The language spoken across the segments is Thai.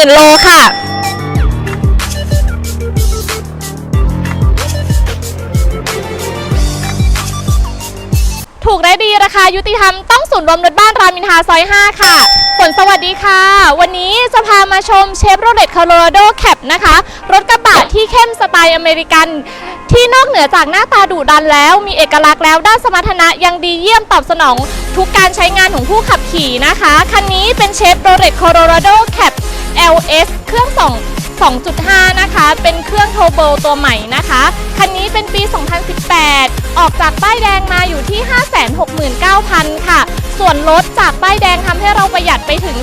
10,000 โลค่ะ ถูกและดีราคายุติธรรมต้องศูนย์รวมรถบ้านรามินทาซอย 5 ค่ะฝนสวัสดีค่ะ วันนี้จะพามาชมเชฟโรเลตคาโ o ราโดแคปนะคะ รถกระบะที่เข้มสไตล์อเมริกันที่นอกเหนือจากหน้าตาดุดันแล้ว มีเอกลักษณ์แล้วด้านสมรรถนะยังดีเยี่ยมตอบสนอง ทุกการใช้งานของผู้ขับขี่นะคะ คันนี้เป็นเชฟโรเลตคาโ o ราโดแคป LS เครื่อง2 2.5 นะคะ เป็นเครื่องโทโบตัวใหม่นะคะ คันนี้เป็นปี 2018 ออกจากป้ายแดงมาอยู่ที่ 569,000 ค่ะ ส่วนลดจากป้ายแดงทำให้เราประหยัดไปถึง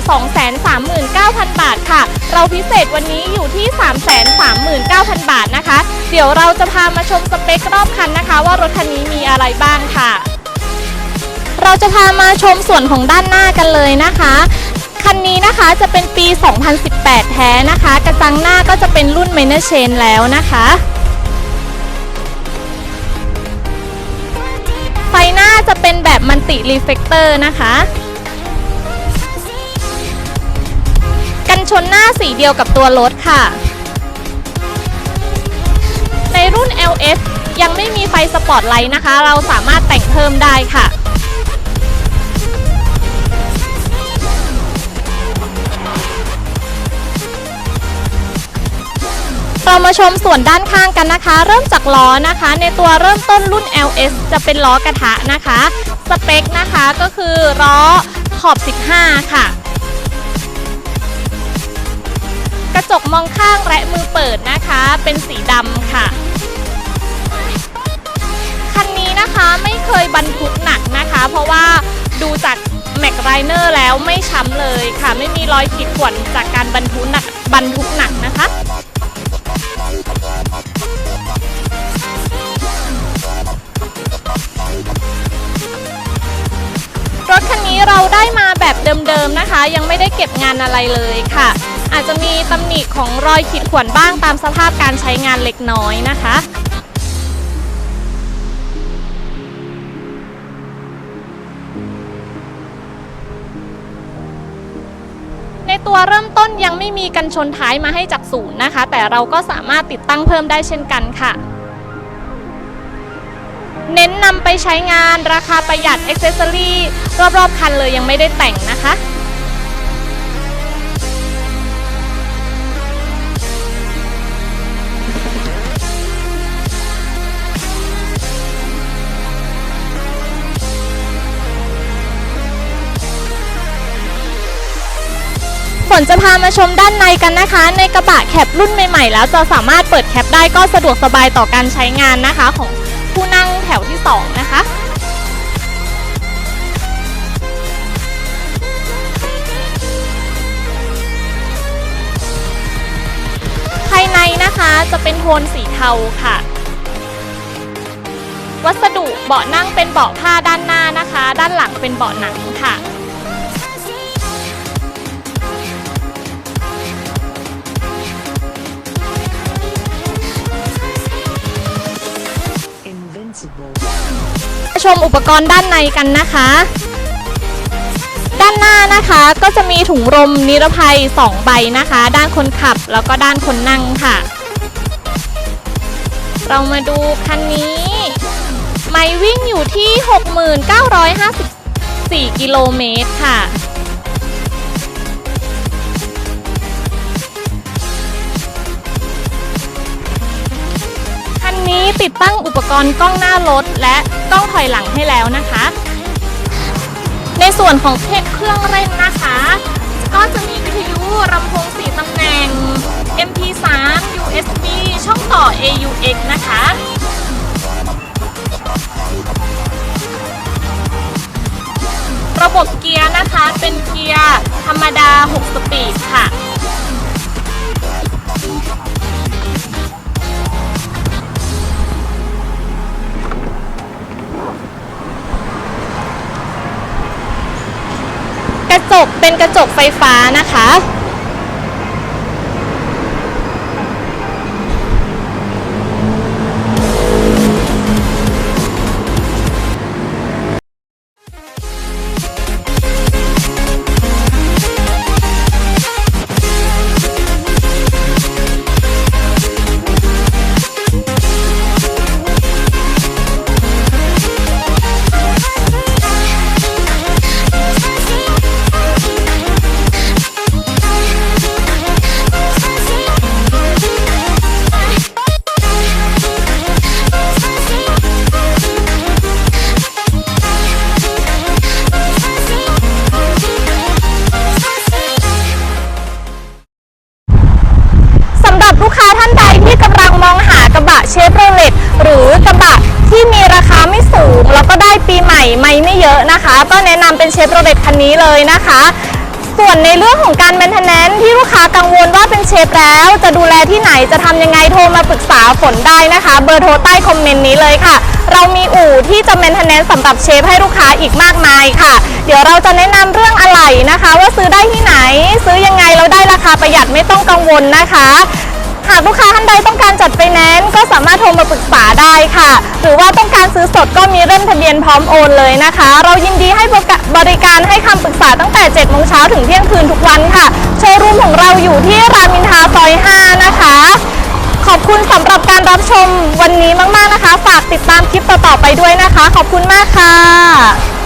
239,000 บาทค่ะ เราพิเศษวันนี้อยู่ที่ 339,000 บาทนะคะ เดี๋ยวเราจะพามาชมสเปครอบคันนะคะ ว่ารถคันนี้มีอะไรบ้างค่ะเราจะพามาชมส่วนของด้านหน้ากันเลยนะคะ คันนี้นะคะจะเป็นปี 2018 แท้นะคะ กระจังหน้าก็จะเป็นรุ่น Minor Chain แล้วนะคะไฟหน้าจะเป็นแบบมันติรีเฟกเตอร์นะคะ กันชนหน้าสีเดียวกับตัวรถค่ะ ในรุ่น LS ยังไม่มีไฟสปอตไลท์นะคะ เราสามารถแต่งเพิ่มได้ค่ะ เรามาชมส่วนด้านข้างกันนะคะ เริ่มจากล้อนะคะ ในตัวเริ่มต้นรุ่น LS จะเป็นล้อกระทะนะคะ สเปคนะคะก็คือล้อขอบ 15 ค่ะ กระจกมองข้างและมือเปิดนะคะ เป็นสีดำค่ะ คันนี้นะคะไม่เคยบรรทุกหนักนะคะ เพราะว่าดูจากแม็กไรเนอร์แล้วไม่ช้ำเลยค่ะ ไม่มีรอยขีดข่วนจากการบรรทุกหนักบรรทุกหนักนะคะ ได้มาแบบเดิมๆนะคะ ยังไม่ได้เก็บงานอะไรเลยค่ะ อาจจะมีตำหนิของรอยขีดข่วนบ้างตามสภาพการใช้งานเล็กน้อยนะคะในตัวเริ่มต้นยังไม่มีกันชนท้ายมาให้จากศูนย์นะคะ แต่เราก็สามารถติดตั้งเพิ่มได้เช่นกันค่ะ เน้นนำไปใช้งานราคาประหยัดอ็อกเซสซอรี่รอบๆ คันเลยยังไม่ได้แต่งนะคะฝนจะพามาชมด้านในกันนะคะ ในกระบะแคปรุ่นใหม่ๆ แล้วจะสามารถเปิดแคปได้ก็สะดวกสบายต่อการใช้งานนะคะของผู้นั่ง ถวที่ 2 นะคะภายในนะคะจะเป็นโทนสีเทาค่ะ วัสดุเบาะนั่งเป็นเบาะผ้าด้านหน้านะคะ ด้านหลังเป็นเบาะหนังค่ะ ชมอุปกรณ์ด้านในกันนะคะ ด้านหน้านะคะก็จะมีถุงลมนิรภัย 2 ใบนะคะ ด้านคนขับแล้วก็ด้านคนนั่งค่ะ เรามาดูคันนี้ ไม่วิ่งอยู่ที่ 6954 กิโลเมตรค่ะ ติดตั้งอุปกรณ์กล้องหน้ารถ และกล้องถอยหลังให้แล้วนะคะ ในส่วนของเพเครื่องเล่นนะคะ ก็จะมีวิทยุลำโพง4ตำแหน่ง MP3 USB ช่องต่อ AUX นะคะระบบเกียร์นะคะเป็นเกียร์ธรรมดา 6 สปีดค่ะ กระจกเป็นกระจกไฟฟ้านะคะ ก็แนะนำเป็นเชฟโรเลตคันนี้เลยนะคะ ส่วนในเรื่องของการแมนเทนแนนที่ลูกค้ากังวลว่าเป็นเชฟแล้วจะดูแลที่ไหนจะทำยังไงโทรมาปรึกษาฝนได้นะคะ เบอร์โทรใต้คอมเมนต์นี้เลยค่ะ เรามีอู่ที่จะแมนเทนแนนสำหรับเชฟให้ลูกค้าอีกมากมายค่ะ เดี๋ยวเราจะแนะนำเรื่องอะไหล่นะคะ ว่าซื้อได้ที่ไหน ซื้อยังไงแล้วได้ราคาประหยัดไม่ต้องกังวลนะคะ หากลูกค้าท่านใดต้องการจัดไฟแนนซ์ก็สามารถโทรมาปรึกษาได้ค่ะ หรือว่าต้องการซื้อสดก็มีเล่มทะเบียนพร้อมโอนเลยนะคะ เรายินดีให้บริการให้คำปรึกษาตั้งแต่7โมงเช้าถึงเที่ยงคืนทุกวันค่ะ โชว์รูมของเราอยู่ที่รามอินทราซอย 5 นะคะ ขอบคุณสำหรับการรับชมวันนี้มาก ๆนะคะ ฝากติดตามคลิปต่อๆไปด้วยนะคะ ขอบคุณมากค่ะ